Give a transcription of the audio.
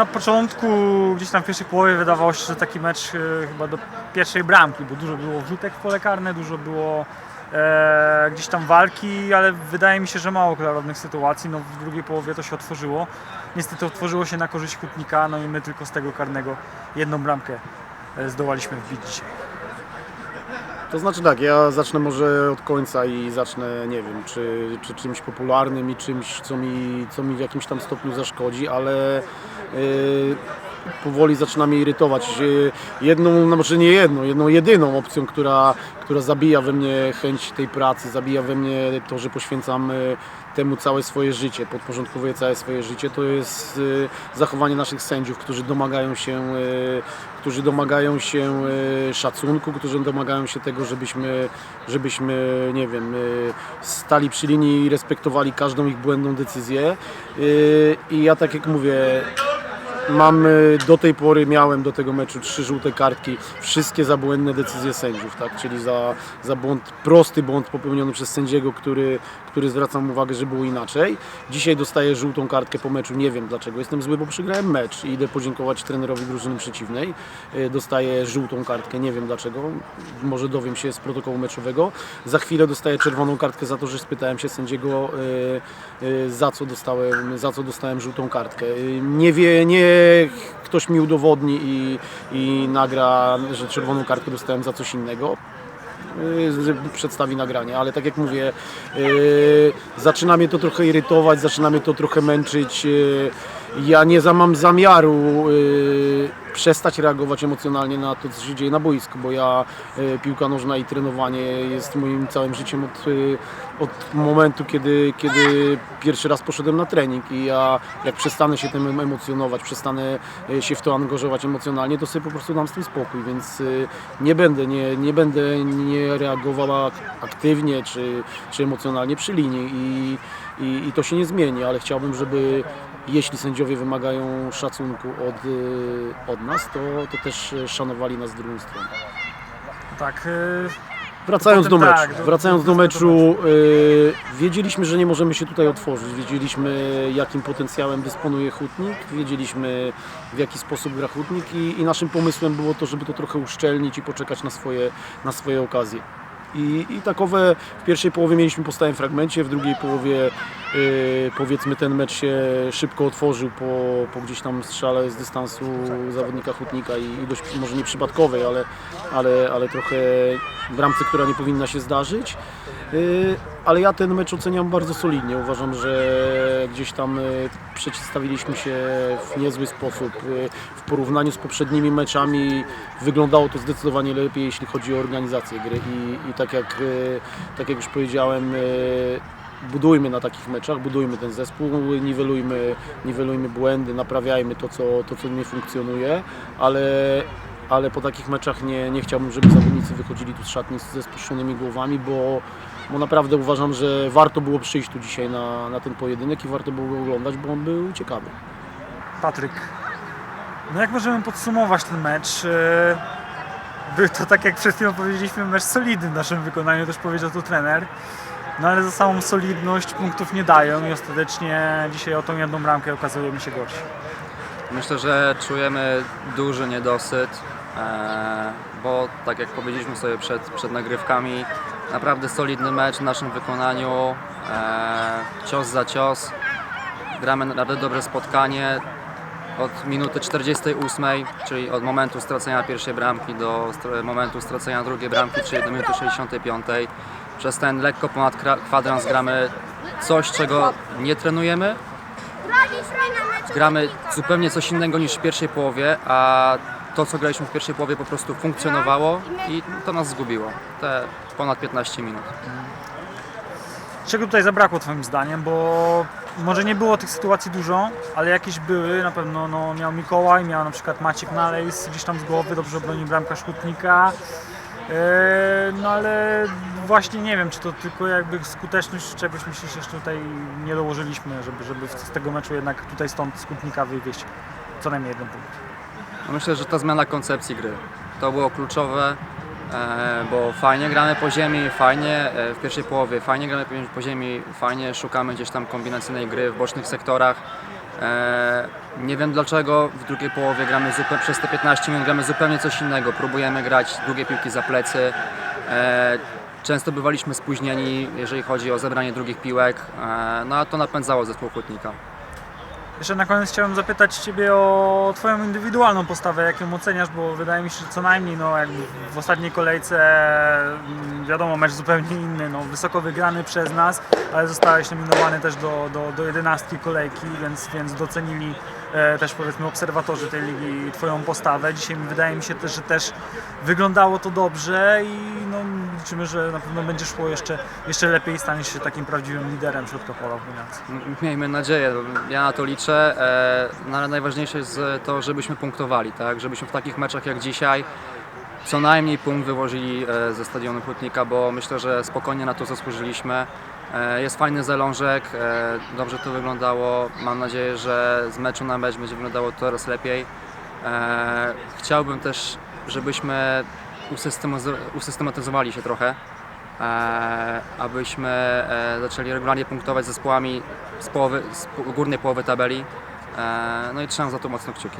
na początku, gdzieś tam w pierwszej połowie wydawało się, że taki mecz e, chyba do pierwszej bramki, bo dużo było wrzutek w pole karne, dużo było e, gdzieś tam walki, ale wydaje mi się, że mało klarownych sytuacji. No, w drugiej połowie to się otworzyło. Niestety otworzyło się na korzyść Hutnika, no i my tylko z tego karnego jedną bramkę e, zdołaliśmy wbić dzisiaj. To znaczy tak, ja zacznę może od końca i zacznę, nie wiem, czy, czy czymś popularnym i czymś, co mi, co mi w jakimś tam stopniu zaszkodzi, ale yy, powoli zaczyna mnie irytować. Yy, Jedną, no może nie jedną, jedną jedyną opcją, która, która zabija we mnie chęć tej pracy, zabija we mnie to, że poświęcam yy, temu całe swoje życie, podporządkowuję całe swoje życie, to jest yy, zachowanie naszych sędziów, którzy domagają się którzy domagają się szacunku, którzy domagają się tego, żebyśmy, żebyśmy nie wiem, stali przy linii i respektowali każdą ich błędną decyzję. I ja tak jak mówię, mam do tej pory miałem do tego meczu trzy żółte kartki, wszystkie za błędne decyzje sędziów, tak? czyli za, za błąd, prosty błąd popełniony przez sędziego, który, który zwracam uwagę, że było inaczej. Dzisiaj dostaję żółtą kartkę po meczu, nie wiem dlaczego, jestem zły, bo przegrałem mecz i idę podziękować trenerowi drużyny przeciwnej. E, Dostaję żółtą kartkę, nie wiem dlaczego, może dowiem się z protokołu meczowego. Za chwilę dostaję czerwoną kartkę za to, że spytałem się sędziego, e, e, za co dostałem, za co dostałem żółtą kartkę. Nie wie, nie ktoś mi udowodni i, i nagra, że czerwoną kartkę dostałem za coś innego y, przedstawi nagranie, ale tak jak mówię, y, zaczyna mnie to trochę irytować, zaczyna mnie to trochę męczyć. Ja nie mam zamiaru y, przestać reagować emocjonalnie na to, co się dzieje na boisku, bo ja y, piłka nożna i trenowanie jest moim całym życiem od, y, od momentu, kiedy, kiedy pierwszy raz poszedłem na trening. I ja jak przestanę się tym emocjonować, przestanę y, się w to angażować emocjonalnie, to sobie po prostu dam z tym spokój, więc y, nie będę, nie, nie będę nie reagował ak- aktywnie czy, czy emocjonalnie przy linii i, i, i to się nie zmieni, ale chciałbym, żeby jeśli sędziowie wymagają szacunku od, y, od nas, to, to też y, szanowali nas z drugą stroną. Tak, e, Wracając do meczu, tak, wracając do meczu, wiedzieliśmy, że nie możemy się tutaj otworzyć, wiedzieliśmy jakim potencjałem dysponuje Hutnik, wiedzieliśmy w jaki sposób gra Hutnik i, i naszym pomysłem było to, żeby to trochę uszczelnić i poczekać na swoje, na swoje okazje. I, I takowe w pierwszej połowie mieliśmy po stałym fragmencie, w drugiej połowie powiedzmy ten mecz się szybko otworzył po, po gdzieś tam strzale z dystansu zawodnika Hutnika i, i dość może nie przypadkowej, ale, ale, ale trochę bramce, która nie powinna się zdarzyć. Y, Ale ja ten mecz oceniam bardzo solidnie. Uważam, że gdzieś tam y, przedstawiliśmy się w niezły sposób. Y, W porównaniu z poprzednimi meczami wyglądało to zdecydowanie lepiej, jeśli chodzi o organizację gry. I, i tak, jak, y, tak jak już powiedziałem, y, budujmy na takich meczach, budujmy ten zespół, niwelujmy, niwelujmy błędy, naprawiajmy to co, to, co nie funkcjonuje, ale, ale po takich meczach nie, nie chciałbym, żeby zawodnicy wychodzili tu z szatni ze spuszczonymi głowami, bo, bo naprawdę uważam, że warto było przyjść tu dzisiaj na, na ten pojedynek i warto było go oglądać, bo on był ciekawy. Patryk. No jak możemy podsumować ten mecz? E, Był to, tak jak przed chwilą powiedzieliśmy, mecz solidny w naszym wykonaniu, też powiedział to trener. No ale za samą solidność punktów nie dają i ostatecznie dzisiaj o tą jedną bramkę okazujemy się gorsi. Myślę, że czujemy duży niedosyt, e, bo tak jak powiedzieliśmy sobie przed, przed nagrywkami, naprawdę solidny mecz w naszym wykonaniu, e, cios za cios. Gramy naprawdę dobre spotkanie od minuty 48, czyli od momentu stracenia pierwszej bramki do momentu stracenia drugiej bramki, czyli do minuty 65. Przez ten lekko ponad kwadrans gramy coś, czego nie trenujemy, gramy zupełnie coś innego niż w pierwszej połowie, a to co graliśmy w pierwszej połowie po prostu funkcjonowało i to nas zgubiło. Te ponad 15 minut. Czego tutaj zabrakło Twoim zdaniem? Bo może nie było tych sytuacji dużo, ale jakieś były. Na pewno no, miał Mikołaj, miał na przykład Maciek Nalejs gdzieś tam z głowy, dobrze obronił bramka Szkutnika. Eee, no ale właśnie nie wiem, czy to tylko jakby skuteczność czegoś myślisz jeszcze tutaj nie dołożyliśmy, żeby, żeby z tego meczu jednak tutaj stąd Skutnika wywieźć co najmniej jeden punkt. No myślę, że ta zmiana koncepcji gry to było kluczowe, e, bo fajnie gramy po ziemi, fajnie e, w pierwszej połowie, fajnie gramy po ziemi, fajnie szukamy gdzieś tam kombinacyjnej gry w bocznych sektorach. E, nie wiem dlaczego w drugiej połowie gramy zupełnie, przez te 15 minut gramy zupełnie coś innego. Próbujemy grać długie piłki za plecy. E, często bywaliśmy spóźnieni, jeżeli chodzi o zebranie drugich piłek, e, no a to napędzało zespół Hutnika. Jeszcze na koniec chciałem zapytać Ciebie o Twoją indywidualną postawę, jak ją oceniasz, bo wydaje mi się, że co najmniej no, jakby w ostatniej kolejce, mm, wiadomo, mecz zupełnie inny, no, wysoko wygrany przez nas, ale zostałeś nominowany też do, do, do jedenastki kolejki, więc, więc docenili e, też powiedzmy obserwatorzy tej ligi Twoją postawę. Dzisiaj wydaje mi się też, że też wyglądało to dobrze i no, liczymy, że na pewno będzie szło jeszcze, jeszcze lepiej i staniesz się takim prawdziwym liderem środka pola w Miejmy nadzieję, ja na to liczę, e, no ale najważniejsze jest to, żebyśmy punktowali, tak? żebyśmy w takich meczach jak dzisiaj co najmniej punkt wyłożyli e, ze stadionu Hutnika, bo myślę, że spokojnie na to zasłużyliśmy. E, Jest fajny zalążek, e, dobrze to wyglądało. Mam nadzieję, że z meczu na mecz będzie wyglądało coraz lepiej. Chciałbym też, żebyśmy usystematyz- usystematyzowali się trochę, abyśmy zaczęli regularnie punktować zespołami z, połowy, z górnej połowy tabeli. No i trzymam za to mocno kciuki.